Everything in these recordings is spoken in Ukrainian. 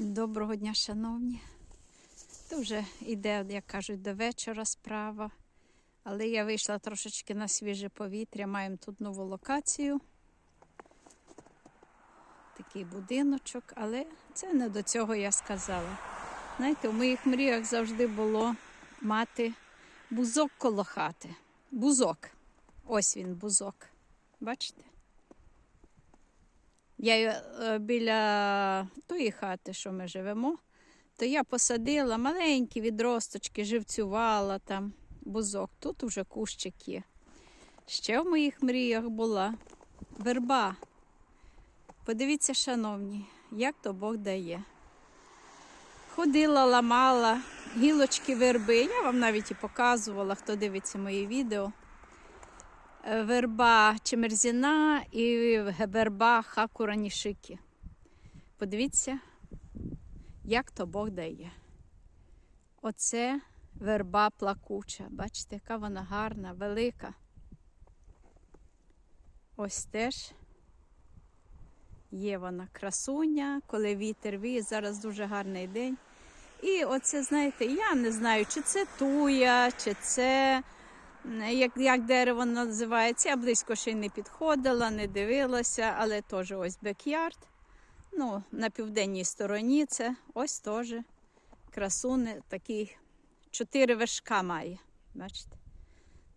Доброго дня, шановні. Вже йде, як кажуть, до вечора справа. Але я вийшла трошечки на свіже повітря. Маємо тут нову локацію. Такий будиночок, але це не до цього я сказала. Знаєте, у моїх мріях завжди було мати бузок коло хати. Бузок. Ось він, бузок. Бачите? Я е, біля тої хати, що ми живемо, то я посадила маленькі відросточки, живцювала там бузок. Тут уже кущик є. Ще в моїх мріях була верба. Подивіться, шановні, як то Бог дає. Ходила, ламала гілочки верби. Я вам навіть і показувала, хто дивиться мої відео. Верба чемерзіна і верба хакура нішики. Подивіться, як то Бог дає. Оце верба плакуча. Бачите, яка вона гарна, велика. Ось теж є вона красуня, коли вітер віє, зараз дуже гарний день. І оце, знаєте, я не знаю, чи це туя, чи це як, як дерево називається. Я близько ще й не підходила, не дивилася, але теж ось бекярд. Ну, на південній стороні це ось теж красуни, такий чотири вершка має. Бачите?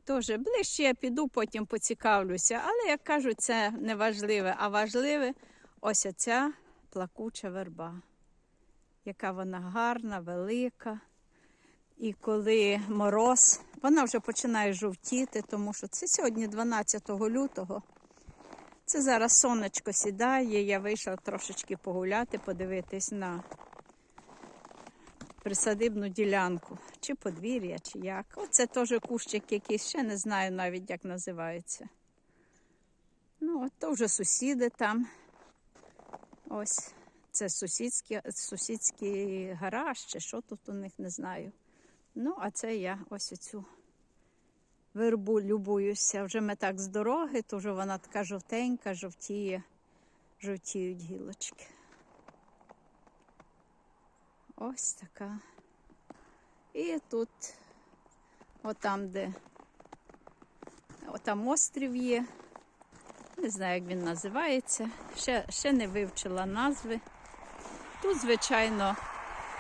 Теж ближче я піду, потім поцікавлюся. Але, як кажуть, це не важливе, а важливе ось оця плакуча верба. Яка вона гарна, велика. І коли мороз, вона вже починає жовтіти, тому що це сьогодні 12 лютого. Це зараз сонечко сідає. Я вийшла трошечки погуляти, подивитись на присадибну ділянку, чи подвір'я, чи як. Оце теж кущик якийсь, ще не знаю навіть, як називається. Ну, от то вже сусіди там. Ось. Це сусідський, сусідський гараж, чи що тут у них не знаю. Ну, а це я ось оцю вербу любуюся. Вже ми так з дороги, то вже вона така жовтенька, жовтіє, жовтіють гілочки. Ось така. І тут, отам, де отам острів є. Не знаю, як він називається. Ще, ще не вивчила назви. Тут, звичайно,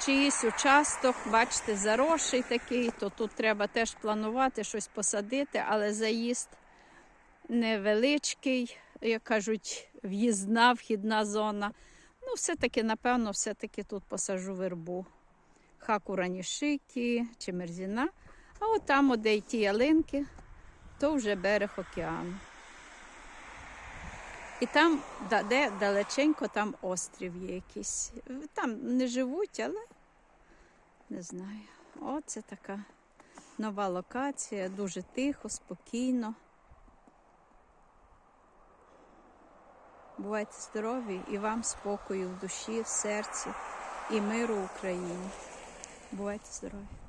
чиїсь участок, бачите, заросший такий, то тут треба теж планувати щось посадити, але заїзд невеличкий, як кажуть, в'їзна, вхідна зона. Ну, все-таки, напевно, все-таки тут посажу вербу. Хакура нішики чи мерзіна. А от там, де й ті ялинки, то вже берег океану. І там, де далеченько, там острів є якийсь. Там не живуть, але не знаю. Оце така нова локація, дуже тихо, спокійно. Бувайте здорові і вам спокою в душі, в серці і миру Україні. Бувайте здорові!